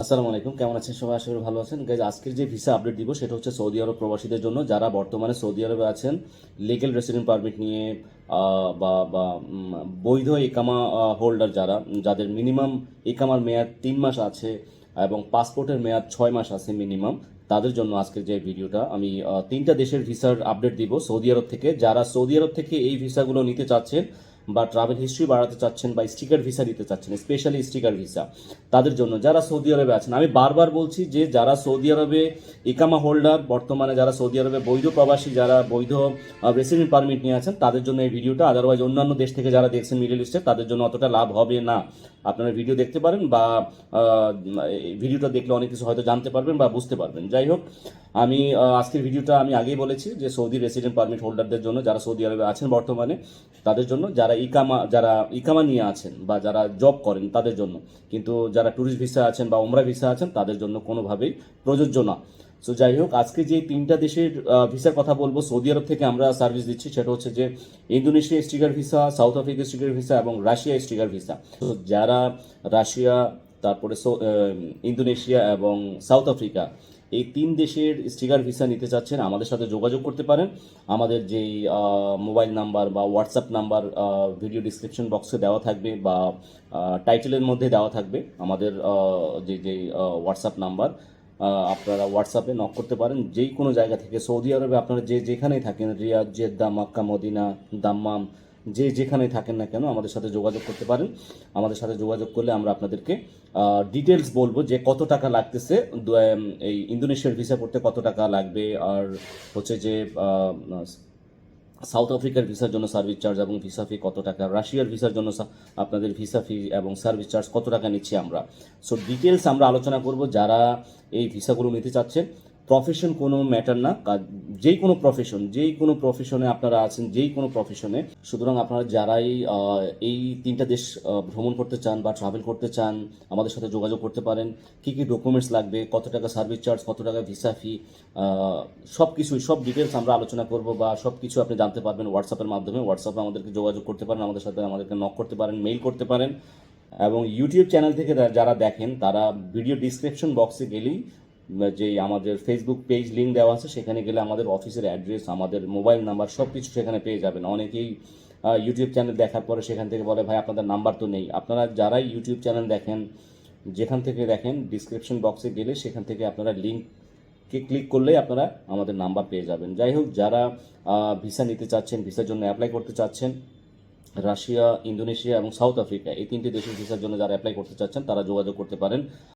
আসসালামু আলাইকুম, কেমন আছেন সবাই? আশা করি ভালো আছেন। গাইজ আজকের যে ভিসা আপডেট দিব সেটা হচ্ছে সৌদি আরব প্রবাসীদের জন্য। যারা বর্তমানে সৌদি আরবে আছেন লিগেল রেসিডেন্ট পারমিট নিয়ে বা বা বৈধ একামা হোল্ডার যারা, যাদের মিনিমাম একামার মেয়াদ তিন মাস আছে এবং পাসপোর্টের মেয়াদ ছয় মাস আছে মিনিমাম তাদের জন্য আজকের যে ভিডিওটা আমি তিনটা দেশের ভিসার আপডেট দিব সৌদি আরব থেকে। যারা সৌদি আরব থেকে এই ভিসাগুলো নিতে চাচ্ছেন বা ট্রাভেল হিস্ট্রি বাড়াতে চাচ্ছেন বা স্টিকার ভিসা দিতে চাচ্ছেন স্পেশালি স্টিকার ভিসা তাদের জন্য। যারা সৌদি আরবে আছেন, আমি বারবার বলছি যে যারা সৌদি আরবে ইকামা হোল্ডার বর্তমানে যারা সৌদি আরবে বৈধ প্রবাসী, যারা বৈধ রেসিডেন্ট পারমিট নিয়ে আছেন, তাদের জন্য এই ভিডিওটা আদারওয়াইজ অন্যান্য দেশ থেকে যারা দেখছেন মিডিল ইস্টে তাদের জন্য অতটা লাভ হবে না। আপনারা ভিডিও দেখতে পারেন বা ভিডিওটা দেখলে অনেক কিছু হয়তো জানতে পারবেন বা বুঝতে পারবেন। যাই হোক, আমি আজকের ভিডিওটা আমি আগেই বলেছি যে সৌদি রেসিডেন্ট পারমিট হোল্ডারদের জন্য, যারা সৌদি আরবে আছেন বর্তমানে, তাদের জন্য যারা ইকামা যারা ইকামা নিয়ে আছেন বা যারা জব করেন, তাদের জন্য। কিন্তু যারা ট্যুরিস্ট ভিসা আছেন বা ওমরা ভিসা আছেন, তাদের জন্য কোনোভাবেই প্রযোজ্য না। সো যাই হোক, আজকে যে তিনটা দেশের ভিসার কথা বলব, সৌদি আরব থেকে আমরা সার্ভিস দিচ্ছি, সেটা হচ্ছে যে Indonesia sticker visa, South Africa sticker visa এবং রাশিয়া স্টিকার ভিসা। তো যারা রাশিয়া, তারপরে ইন্দোনেশিয়া এবং সাউথ আফ্রিকা, এই তিন দেশের স্টিকার ভিসা নিতে চাচ্ছেন, আমাদের সাথে যোগাযোগ করতে পারেন। আমাদের যেই মোবাইল নাম্বার বা হোয়াটসঅ্যাপ নাম্বার ভিডিও ডিসক্রিপশন বক্সে দেওয়া থাকবে বা টাইটেলের মধ্যে দেওয়া থাকবে। আমাদের যে যে হোয়াটসঅ্যাপ নাম্বার আপনারা হোয়াটসঅ্যাপে নক করতে পারেন যেই কোনো জায়গা থেকে। সৌদি আরবে আপনারা যে যেখানেই থাকেন, Riyadh, Jeddah, Makkah, Medina, Dammam, যে যেখানে থাকেন না কেন, আমাদের সাথে যোগাযোগ করতে পারেন। আমাদের সাথে যোগাযোগ করলে আমরা আপনাদেরকে ডিটেলস বলব যে কত টাকা লাগতেছে এই ইন্দোনেশিয়ার ভিসা করতে কত টাকা লাগবে, আর হচ্ছে যে সাউথ আফ্রিকার ভিসার জন্য সার্ভিস চার্জ এবং ভিসা ফি কত টাকা? রাশিয়ার ভিসার জন্য আপনাদের ভিসা ফি এবং সার্ভিস চার্জ কত টাকা নিচ্ছি আমরা? সো ডিটেলস আমরা আলোচনা করব যারা এই ভিসাগুলো নিতে চাচ্ছেন। প্রফেশন কোনো ম্যাটার না। যেই কোনো প্রফেশন যেই কোনো প্রফেশনে আপনারা আছেন, যেই কোনো প্রফেশনে সুতরাং আপনারা যারাই এই তিনটা দেশ ভ্রমণ করতে চান বা ট্রাভেল করতে চান, আমাদের সাথে যোগাযোগ করতে পারেন। কী কী ডকুমেন্টস লাগবে, কত টাকা সার্ভিস চার্জ কত টাকা ভিসা ফি সব কিছুই সব ডিটেলস আমরা আলোচনা করব বা সব কিছু আপনি জানতে পারবেন হোয়াটসঅ্যাপের মাধ্যমে। হোয়াটসঅ্যাপে আমাদেরকে যোগাযোগ করতে পারেন, আমাদের সাথে আমাদেরকে নক করতে পারেন মেইল করতে পারেন। এবং ইউটিউব চ্যানেল থেকে যারা দেখেন, তারা ভিডিও ডিসক্রিপশন বক্সে গেলেই যে আমাদের ফেসবুক পেজ লিঙ্ক দেওয়া আছে, সেখানে গেলে আমাদের অফিসের অ্যাড্রেস আমাদের মোবাইল নাম্বার সব কিছু সেখানে পেয়ে যাবেন। অনেকেই ইউটিউব চ্যানেল দেখার পরে সেখান থেকে বলে, ভাই, আপনাদের নাম্বার তো নেই। আপনারা যারাই ইউটিউব চ্যানেল দেখেন, যেখান থেকে দেখেন ডিসক্রিপশন বক্সে গেলে সেখান থেকে আপনারা লিঙ্ককে ক্লিক করলেই আপনারা আমাদের নাম্বার পেয়ে যাবেন। যাই হোক, যারা ভিসা নিতে চাচ্ছেন ভিসার জন্য অ্যাপ্লাই করতে চাচ্ছেন, রাশিয়া, ইন্দোনেশিয়া এবং সাউথ আফ্রিকা, এই তিনটি দেশের ভিসার জন্য যারা অ্যাপ্লাই করতে চাচ্ছেন, তারা যোগাযোগ করতে পারেন।